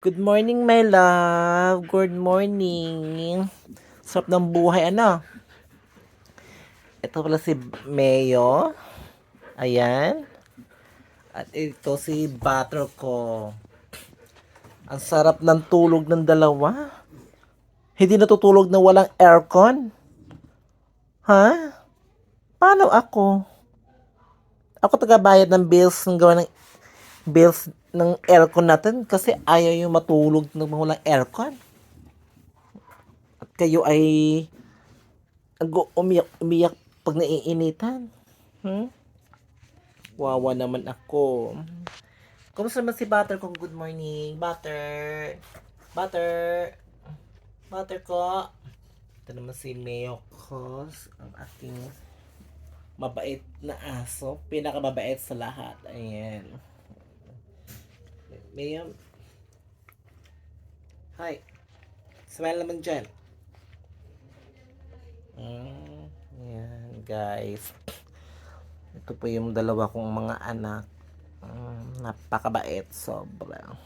Good morning, my love. Good morning. Sarap ng buhay, ano? Ito pala si Mayo. Ayan. At ito si Butter ko. Ang sarap ng tulog ng dalawa. Hindi natutulog na walang aircon. Ha? Paano ako? Ako tagabayad ng bills ng gawa ng bills ng aircon natin kasi ayaw yung matulog ng mga walang aircon. At kayo ay nag- umiyak, umiyak pag naiinitan. Hmm? Wawa naman ako. Kumusta naman si Butter ko? Good morning. Butter. Butter. Butter ko. Ito naman si Cos. Ang aking mabait na aso. Pinakamabait sa lahat. Ayan. Miriam. Hi. Smile naman dyan. Mm, yan, guys. Ito po yung dalawa kong mga anak. Mm, napakabait. Sobra.